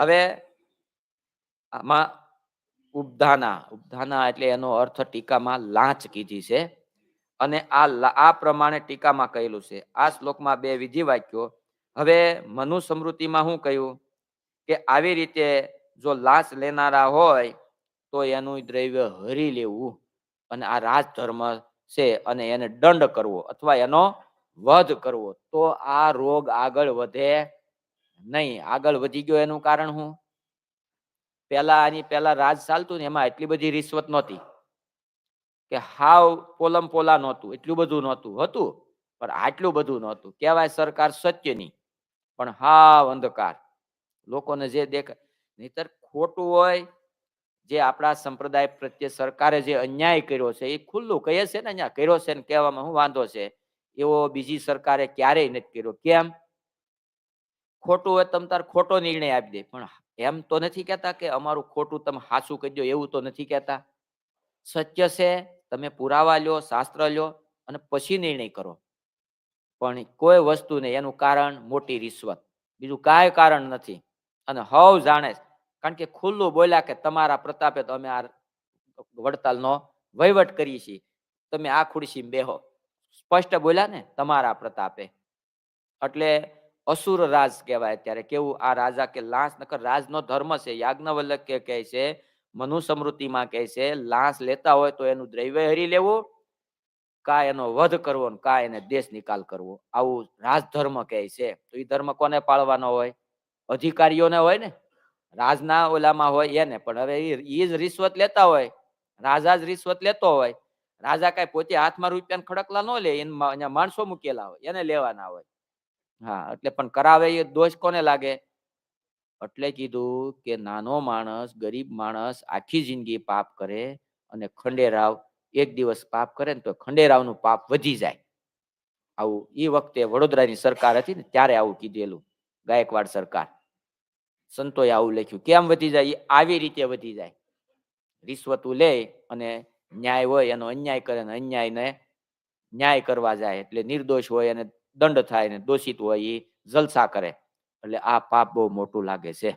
હવે આમાં ઉપધાના ઉપધાના એટલે એનો અર્થ ટીકામાં લાંચ કીધી છે. અને આ આ પ્રમાણે ટીકામાં કહેલું છે. આ શ્લોકમાં બે વિધિ વાક્યો. હવે મનુ સમૃદ્ધિમાં શું કહ્યું કે આવી રીતે જો લાંચ લેનારા હોય તો એનું દ્રવ્ય હરી લેવું. અને આ રાજધર્મ છે અને એને દંડ કરવો અથવા એનો વધ કરવો. તો આ રોગ આગળ વધે નહીં, આગળ વધી ગયો એનું કારણ શું પેલા આની પેલા રાજ ચાલતું ને એમાં એટલી બધી રિશ્વત નહોતી કે હાવ પોલમ પોલા નહોતું, એટલું બધું નહોતું, હતું, પણ આટલું બધું નહોતું. કહેવાય સરકાર સત્યની પણ હાવ અંધકાર. લોકોને જે દેખાય નહીતર ખોટું હોય, જે આપણા સંપ્રદાય પ્રત્યે સરકારે જે અન્યાય કર્યો છે, એ ખુલ્લું કહે છે ને અહીંયા, કર્યો છે ને કહેવામાં હું વાંધો છે, એવો બીજી સરકારે ક્યારેય નથી કર્યો. કેમ? ખોટું હોય તમ તાર ખોટો નિર્ણય આપી દે. પણ એમ તો નથી કહેતા કે અમારું ખોટું તમે હાસું કહી દો એવું તો નથી કહેતા. સત્ય છે, તમે પુરાવા લ્યો, શાસ્ત્ર લ્યો અને પછી નિર્ણય કરો. પણ કોઈ વસ્તુ નહીં એનું કારણ મોટી રિશ્વત. બીજું કાંઈ કારણ નથી. અને હવ જાણે કારણ કે ખુલ્લું બોલ્યા કે તમારા પ્રતાપે તો અમે આ વડતાલનો વહીવટ કરીએ છીએ. તમે આ ખુરશી બેહો. સ્પષ્ટ બોલ્યા ને, તમારા પ્રતાપે. એટલે અસુર રાજ કહેવાય ત્યારે કેવું? આ રાજા કે લાંસ નકર રાજનો ધર્મ છે. યાજ્ઞવલ્લક કે કહે છે મનુ સમૃદ્ધિમાં કહે છે લાંસ લેતા હોય તો એનું દ્રવ્ય હરી લેવું કા એનો વધ કરવો કા એને દેશ નિકાલ કરવો. આવું રાજધર્મ કહે છે. તો એ ધર્મ કોને પાળવાનો હોય? અધિકારીઓને હોય ને? રાજના ઓલામાં હોય એને. પણ હવે એ જ રિશ્વત લેતા હોય. રાજા જ રિશ્વત લેતો હોય. રાજા કઈ પોતે હાથમાં રૂપિયા ખડકલા ન લે. એના માણસો મૂકેલા હોય. એને લેવાના હોય. હા, એટલે પણ કરાવે એ દોષ કોને લાગે? એટલે કીધું કે નાનો માણસ, ગરીબ માણસ આખી જિંદગી પાપ કરે અને ખંડેરાવ એક દિવસ પાપ કરે ને તો ખંડેરાવનું પાપ વધી જાય. આવું એ વખતે વડોદરાની સરકાર હતી ને ત્યારે આવું કીધેલું, ગાયકવાડ સરકાર. સંતોએ આવું લખ્યું, કેમ વધી જાય? એ આવી રીતે વધી જાય. રિશ્વતું લે અને ન્યાય હોય, એનો અન્યાય કરે ને અન્યાયને ન્યાય કરવા જાય, એટલે નિર્દોષ હોય અને દંડ થાય ને દોષિત હોય એ જલસા કરે. એટલે આ પાપ બહુ મોટું લાગે છે.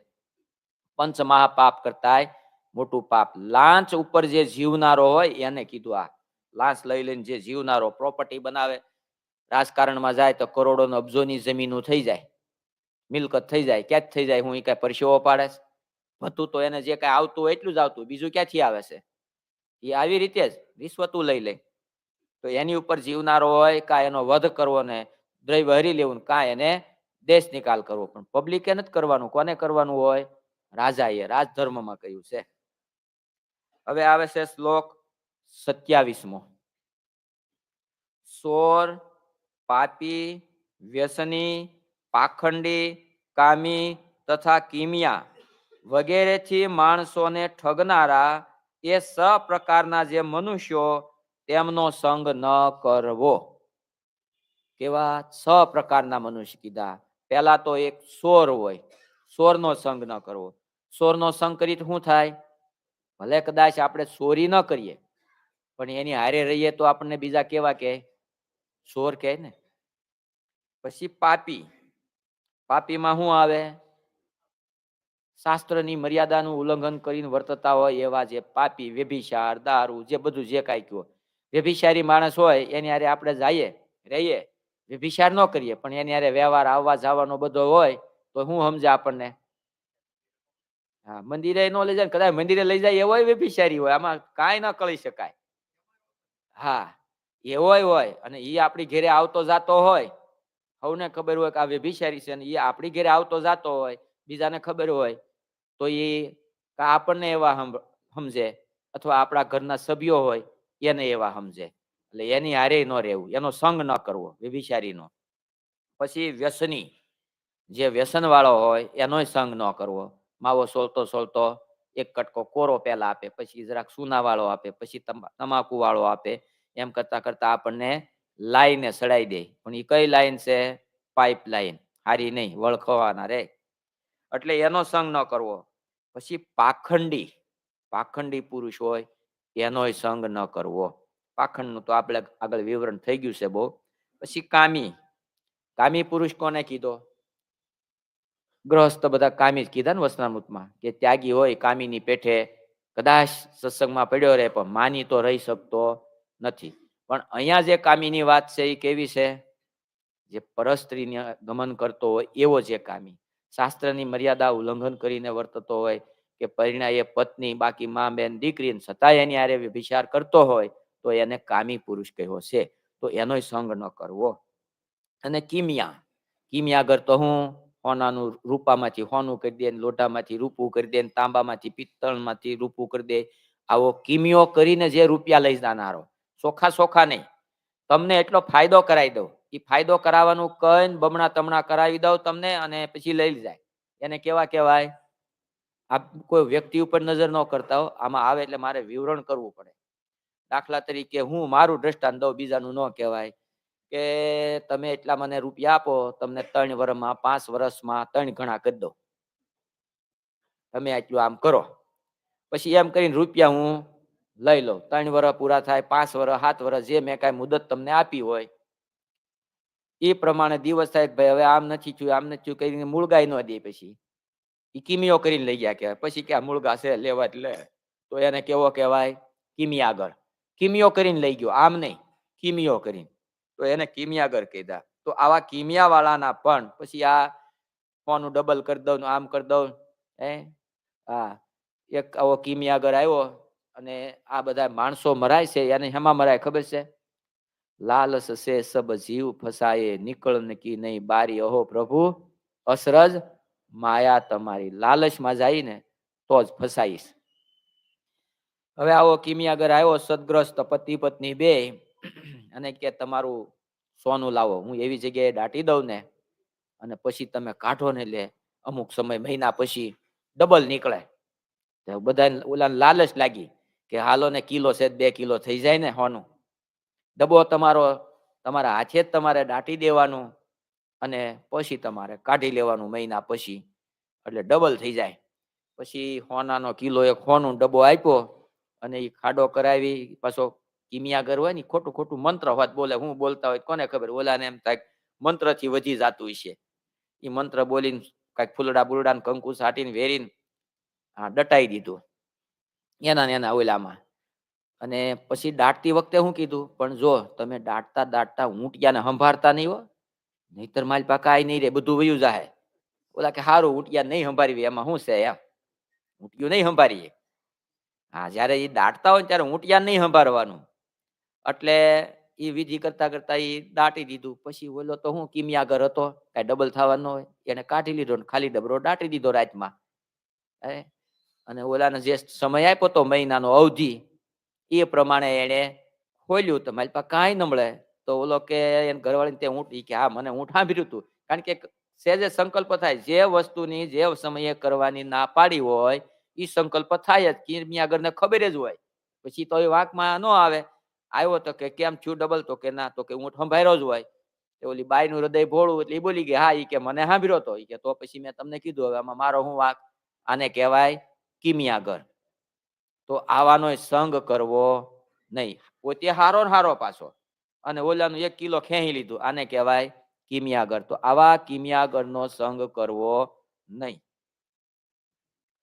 પંચ મહાપાપ કરતાય મોટું પાપ. લાંચ ઉપર જે જીવનારો હોય એને કીધું આ. લાંચ લઈ લઈને જે જીવનારો પ્રોપર્ટી બનાવે, રાજકારણમાં જાય તો કરોડો અબજોની જમીનો થઈ જાય. મિલકત થઈ જાય ક્યાં થઈ જાય, હું એ કઈ પરસેવો પાડે છે? તો એને જે કઈ આવતું હોય એટલું જ આવતું બીજું ક્યાંથી આવે છે? એ આવી રીતે જ રિશ્વતું લઈ લે. તો એની ઉપર જીવનારો હોય કા એનો વધ કરવો ને દ્રવ્ય હરી લેવું કાંઈ એને દેશ નિકાલ કરવો. પણ પબ્લિકે નથી કરવાનું. કોને કરવાનું હોય? રાજાએ. રાજધર્મમાં કહ્યું છે. હવે આવે છે શ્લોક સત્યાવીસમો. સોર, પાપી, વ્યસની, પાખંડી, કામી તથા કિમિયા વગેરેથી માણસોને ઠગનારા એ સ પ્રકારના જે મનુષ્યો તેમનો સંગ ન કરવો. કેવા છ પ્રકારના મનુષ્ય કીધા. પહેલા તો એક સોર હોય. સોરનો સંગ ન કરવો. સોરનો સંગ કરી શું થાય? ભલે કદાચ આપણે સોરી ન કરીએ, પણ એની હારે રહીએ તો આપણને બીજા કેવા કે સોર કહે ને. પછી પાપી. પાપીમાં શું આવે? શાસ્ત્રની મર્યાદાનું ઉલ્લંઘન કરીને વર્તતા હોય એવા જે પાપી, વ્યભિચાર, દારૂ, જે બધું જે કાંઈ કયો વ્યભિચારી માણસ હોય, એની હારે આપણે જઈએ, રહીએ. વ્યભિચાર ન કરીએ, પણ એની હારે વ્યવહાર આવવા જવાનો બધો હોય, તો શું સમજે આપણને. હા, મંદિરે ન લઈ જાય કદાચ મંદિરે લઈ જાય એવો વિભિષારી હોય, આમાં કાંઈ ન કરી શકાય. હા એવોય હોય અને એ આપણી ઘેરે આવતો જાતો હોય. સૌને ખબર હોય કે આ વ્યભિચારી છે અને એ આપણી ઘેરે આવતો જાતો હોય, બીજાને ખબર હોય, તો એ આપણને એવા સમજે અથવા આપણા ઘરના સભ્યો હોય, એને એવા સમજે એટલે એની હારે ન રહેવું, એનો સંગ ન કરવો વ્યભિચારીનો પછી વ્યસની, જે વ્યસન વાળો હોય, એનોય સંગ ન કરવો. માવો સોલતો સોલતો, એક કટકો કોરો પહેલા આપે, પછી જરાક સુના વાળો આપે, પછી તમા- તમાકુ વાળો આપે. એમ કરતા કરતા આપણને લાઈને સડાઈ દે. પણ એ કઈ લાઈન છે? Pipe line. હારી નહીં, વળખવાના રે. એટલે એનો સંગ ન કરવો. પછી પાખંડી પાખંડી પુરુષ હોય, એનોય સંગ ન કરવો. પાખંડનું તો આપણે આગળ વિવરણ થઈ ગયું છે બહુ. પછી કામી. કામી પુરુષ કોને કીધો? ગ્રહસ્થ બધા કામી જ કીધા ને વસનામૃતમાં કે ત્યાગી હોય કામીની પેઠે. કદાચ સત્સંગમાં પડ્યો રહે પણ માની તો રહી શકતો નથી. પણ અહીંયા જે કામીની વાત છે એ કેવી છે? જે પરસ્ત્રીને ગમન કરતો હોય એવો જે કામી. શાસ્ત્રની મર્યાદા ઉલ્લંઘન કરીને વર્તતો હોય કે પરિણાયે પત્ની બાકી માં, બેન દીકરી છતાંય એની આરે વિચાર કરતો હોય તો એને કામી પુરુષ કહ્યો છે. તો એનો સંગ ન કરવો. અને કિમિયા કિમિયા આગળ તો હું હોનાનું રૂપામાંથી હોનું કરી દે લોટામાંથી રૂપું કરી દે તાંબામાંથી, પિત્તળમાંથી રૂપું કરી દે, આવો કિમિયો કરીને જે રૂપિયા લઈ જાનારો ચોખા ચોખા નહીં. તમને એટલો ફાયદો કરાવી દઉં. એ ફાયદો કરાવવાનું કઈ બમણા તમણા કરાવી દઉં તમને અને પછી લઈ જાય. એને કેવા કહેવાય? આ કોઈ વ્યક્તિ ઉપર નજર ન કરતા હો. આમાં આવે એટલે મારે વિવરણ કરવું પડે. દાખલા તરીકે હું મારું દ્રષ્ટાંત દઉં, બીજાનું ન કહેવાય. કે તમે એટલા મને રૂપિયા આપો, તમને ત્રણ વર્ષમાં પાંચ વર્ષમાં ત્રણ ગણા કરી દઉં. તમે આટલું આમ કરો. પછી એમ કરીને રૂપિયા હું લઈ લઉં. ત્રણ વર્ષ પૂરા થાય, પાંચ વર્ષ સાત વર્ષ જે મેં કાંઈ મુદત તમને આપી હોય. એ પ્રમાણે દિવસ થાય ભાઈ હવે આમ નથી થયું, આમ નથી થયું કરીને મૂળગાય ન દે પછી. એ કિમિયો કરીને લઈ ગયા કહેવાય. પછી કે આ મૂળગા છે, લેવા લે. તો એને કેવો કહેવાય? કિમી આગળ. કિમિયો કરીને લઈ ગયો, આમ નહીં, કિમિયો કરીને. તો એને કિમિયાગર કીધા. તો આવા કિમિયા વાળાના પણ પછી આ ફોનું ડબલ કરી દઉં આમ કરી દઉં હે? હા એક આવો કિમિયાગર આવ્યો અને આ બધા માણસો મરાય છે, એને હેમાં મરાય ખબર છે? લાલસ છે, સબ જીવ ફસાયે, નીકળ નકી નહીં, બારી અહો પ્રભુ, અસરજ માયા તમારી. લાલચમાં જઈને તો જ ફસાઈશ. હવે આવો કિમિયાગર આવ્યો, સદગ્રસ્ત પતિ પત્ની બે, અને કે તમારું સોનું લાવો, હું એવી જગ્યાએ દાટી દઉં ને, અને પછી તમે કાઢો ને લે, અમુક સમય મહિના પછી ડબલ નીકળે. બધા ઓલા લાલચ લાગી કે હાલો ને કિલો છે બે કિલો થઈ જાય ને હોનું. ડબ્બો તમારો, તમારા હાથે જ તમારે દાટી દેવાનું, અને પછી તમારે કાઢી લેવાનું મહિના પછી. એટલે ડબલ થઈ જાય. પછી હોનાનો કિલો એક હોનું ડબ્બો આપ્યો અને એ ખાડો કરાવી, પાછો કિમિયાગર હોય ને ખોટું ખોટું મંત્ર હોત, બોલે હું બોલતા હોય કોને ખબર? ઓલાને એમ થાય મંત્રથી વધી જાતું છે એ મંત્ર બોલીને કાંઈક ફૂલડા બુલડા કંકુ સાટીને વેરીને, હા દટાઈ દીધું. એના ને એના ઓલામાં. અને પછી દાટતી વખતે હું કીધું, પણ જો તમે દાટતા દાટતા ઊંટિયાને સંભાળતા નહીં હો, નહીતર મારી પાકા કાંઈ નહીં રે, બધું વયું જાહે. ઓલા કે સારું ઊંટિયા નહીં સંભાળવી એમાં શું છે એમ? ઊંટિયું નહીં સંભાળીએ. હા, જ્યારે એ દાટતા હોય ત્યારે ઊંટિયા નહીં સંભાળવાનું. એટલે એ વિધિ કરતા કરતા એ દાટી દીધું. પછી ઓલો તો હું કિમિયાગર હતો, કાંઈ ડબલ થવાનો હોય, એને કાઢી લીધો ને ખાલી ડબરો દાટી દીધો રાતમાં. અને ઓલાને જે સમય આપ્યો તો મહિનાનો અવધિ, એ પ્રમાણે એને ખોલ્યું તો મારી પાસે કાંઈ ન મળે. તો ઓલો કે, એને ઘરવાળીને તે ઊંટ કે, હા, મને ઊંટ સાંભળ્યું હતું કારણ કે સહેજે સંકલ્પ થાય, જે વસ્તુની, જે સમયે કરવાની ના પાડી હોય એ સંકલ્પ થાય જ કિમિયાગરને ખબર જ હોય. પછી તો એ વાંકમાં ન આવે. આવ્યો તો કે કેમ છું ડબલ તો કે ના, તો કે હું સંભાળ્યો જ હોય. એ ઓલી બાઈનું હૃદય ભોળું એટલે એ બોલી ગઈ, હા એ કે મને સાંભળ્યો તો. એ કે તો પછી મેં તમને કીધું, હવે આમાં મારો હું વાંક? આને કહેવાય કિમિયાગર તો આવાનો સંગ કરવો નહીં. પોતે હારો ને હારો પાછો. અને ઓલાનું એક કિલો ખેંચી લીધું, આને કહેવાય કિમિયાગર તો આવા કિમિયાગરનો સંગ કરવો નહીં.